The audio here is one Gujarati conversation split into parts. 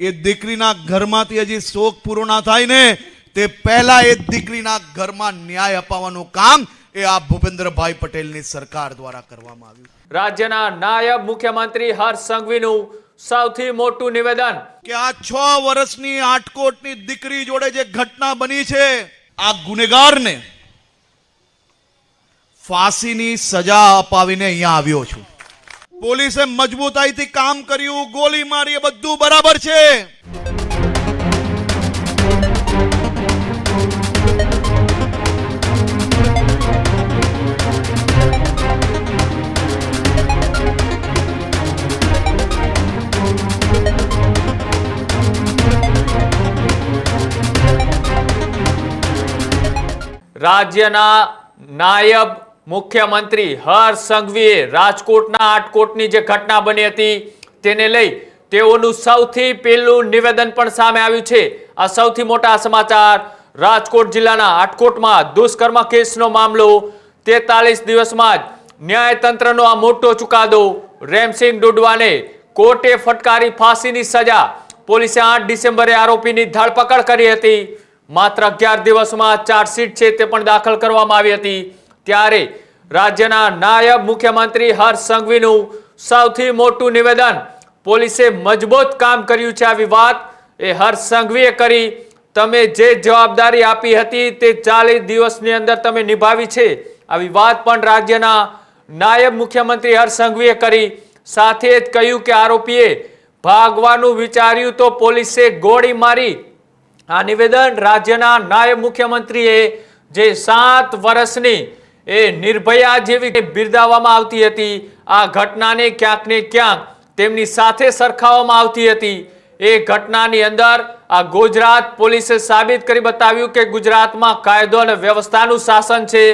એ દીકરીના ઘરમાંથી હજી શોક પૂરો ના થાય ને તે પહેલા એ દીકરીના ઘરમાં ન્યાય અપાવવાનું કામ એ આ ભૂપેન્દ્રભાઈ પટેલની સરકાર દ્વારા કરવામાં આવ્યું. રાજ્યના નાયબ મુખ્યમંત્રી હર્ષ સંઘવીનું સૌથી મોટું નિવેદન. કે આ છ વર્ષની આટકોટની દીકરી જોડે જે ઘટના બની છે આ ગુનેગારને ફાંસીની સજા અપાવીને અહીંયા આવ્યો છું. પોલીસે મજબૂતાઈથી કામ કર્યું. ગોલી મારી બધું બરાબર છે. રાજ્યના નાયબ મુખ્યમંત્રી હર્ષ સંઘવીએ રાજકોટના આટકોટની જે ઘટના બની હતી, તેને લઈ તેઓનું સૌથી પહેલું નિવેદન પણ સામે આવ્યું છે. આ સૌથી મોટા સમાચાર, રાજકોટ જિલ્લાના આટકોટમાં દુષ્કર્મ કેસનો મામલો, તેતાલીસ દિવસમાં જ ન્યાયતંત્રનો આ મોટો ચુકાદો રેમસિંગ ડુડવાને કોર્ટે ફટકારી ફાંસીની સજા, પોલીસે આઠ ડિસેમ્બરે આરોપીની ધરપકડ કરી હતી. માત્ર અગિયાર દિવસમાં ચાર્જશીટ છે તે પણ દાખલ કરવામાં આવી હતી. ત્યારે રાજ્યના નાયબ મુખ્યમંત્રી હર્ષ સંઘવીનું સૌથી મોટું નિવેદન, પોલીસે મજબૂત કામ કર્યું છે આવી વાત એ હર્ષ સંઘવીએ કરી. તમે જે જવાબદારી આપી હતી તે ચાલીસ દિવસની અંદર તમે નિભાવી છે. આવી વાત પણ રાજ્યના નાયબ મુખ્યમંત્રી હર્ષ સંઘવીએ કરી. સાથે જ કહ્યું કે આરોપીએ ભાગવાનું વિચાર્યું તો પોલીસે ગોળી મારી. આ નિવેદન રાજ્યના નાયબ મુખ્યમંત્રીએ જે સાત વર્ષની એ નિર્ભયા જેવી બિરદાવવામાં આવતી હતી. આ ઘટનાને ક્યાંક ને ક્યાંક તેમની સાથે સરખાવવામાં આવતી હતી. એ ઘટનાની અંદર આ ગુજરાત પોલીસે સાબિત કરી બતાવ્યું કે ગુજરાતમાં કાયદો અને વ્યવસ્થાનું શાસન છે.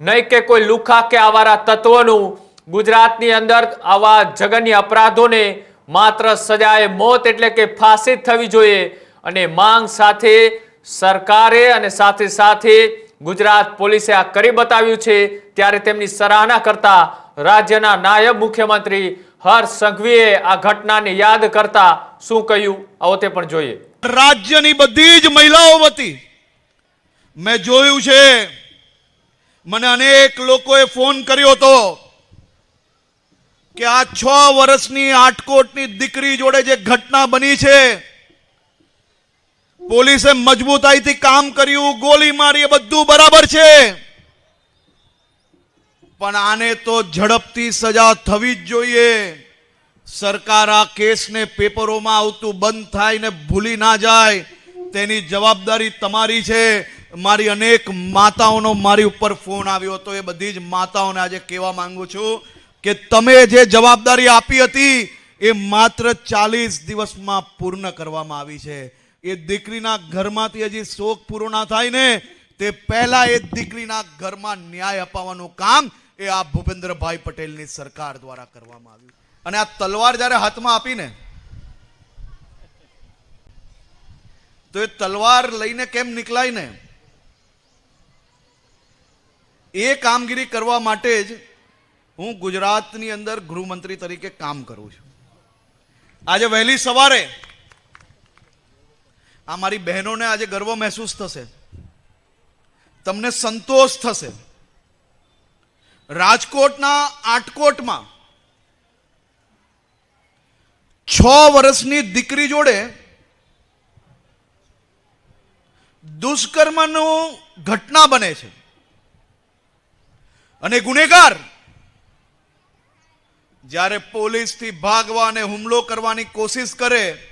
નહીં કે કોઈ લુખા કે આવારા તત્વોનું. ગુજરાતની અંદર આવા જગન્ય અપરાધોને માત્ર સજાએ મોત એટલે કે ફાંસી થવી જોઈએ. અને માંગ સાથે સરકારે અને સાથે સાથે ગુજરાત પોલીસે આ કરી બતાવ્યું છે. ત્યારે તેમની સરાહના કરતા રાજ્યના નાયબ મુખ્યમંત્રી હર્ષ સંઘવીએ આ ઘટનાને યાદ કરતા શું કહ્યું? આવો તે પણ જોઈએ. રાજ્યની બધી જ મહિલાઓ વતી મેં જોયું છે. મને અનેક લોકોએ ફોન કર્યો હતો કે આ છ વર્ષની આટકોટની દીકરી જોડે જે ઘટના બની છે પોલીસે મજબૂતાઈથી કામ કર્યું, ગોલી મારી બધું બરાબર છે. પણ આને તો ઝડપથી સજા થવી જ જોઈએ. સરકાર આ કેસને પેપરોમાં આવતું બંધ થાય ને ભૂલી ના જાય. તેની જવાબદારી તમારી છે. મારી અનેક માતાઓનો મારી ઉપર ફોન આવ્યો હતો. એ બધી જ માતાઓને આજે કહેવા માંગુ છું કે તમે જે જવાબદારી આપી હતી, એ માત્ર ચાલીસ દિવસમાં પૂર્ણ કરવામાં આવી છે. એ દીકરીના ઘરમાંથી હજી શોક પૂરો ના થાય ને, તે પહેલા એ દીકરીના ઘરમાં ન્યાય અપાવવાનું કામ એ આ ભૂપેન્દ્રભાઈ પટેલની સરકાર દ્વારા કરવામાં આવ્યું. અને આ તલવાર જ્યારે હાથમાં આપીને, તો એ તલવાર લઈને કેમ નીકળાય ને? એ કામગીરી કરવા માટે જ હું ગુજરાતની અંદર ગૃહમંત્રી તરીકે કામ કરું છું. આજે વહેલી સવારે આ મારી બહેનોને આજે ગર્વ મહેસૂસ થશે. તમને સંતોષ થશે. રાજકોટના આટકોટમાં છ વર્ષની દીકરી જોડે દુષ્કર્મનો ઘટના બને છે. અને ગુનેગાર જ્યારે પોલીસથી ભાગવા અને હુમલો કરવાની કોશિશ કરે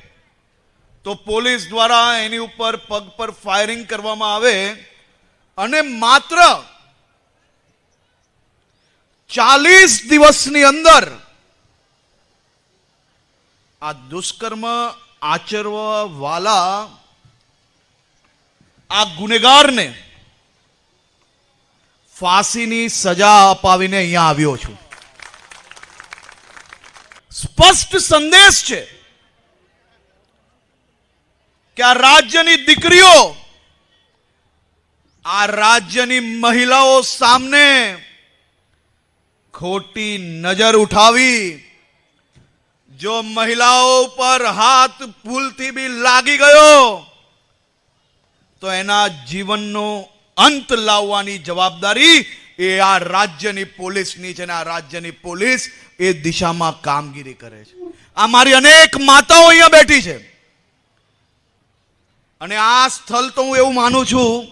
તો પોલીસ દ્વારા એની ઉપર પગ પર ફાયરિંગ કરવામાં આવે અને માત્ર ચાલીસ દિવસની અંદર આ દુષ્કર્મ આચરવાલા આ ગુનેગારને ફાંસીની સજા અપાવીને અહીંયા આવ્યો છું. સ્પષ્ટ સંદેશ છે કે આ રાજ્યની દીકરીઓ, આ રાજ્યની મહિલાઓ સામે ખોટી નજર ઉઠાવી, જો મહિલાઓ પર હાથ ભૂલથી બી લાગી ગયો, તો એના જીવનનો અંત લાવવાની જવાબદારી એ આ રાજ્યની પોલીસની છે ને આ રાજ્યની પોલીસ એ દિશામાં કામગીરી કરે છે. આ મારી અનેક માતાઓ અહીંયા બેઠી છે. અને આ સ્થળ તો હું એવું માનું છું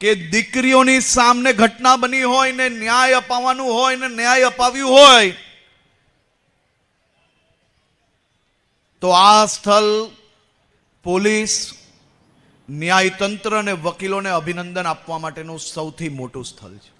કે દીકરીઓની સામે ઘટના બની હોય ને ન્યાય અપાવવાનું હોય ને ન્યાય અપાવ્યું હોય, તો આ સ્થળ પોલીસ, ન્યાયતંત્ર અને વકીલોને અભિનંદન આપવા માટેનું સૌથી મોટું સ્થળ છે.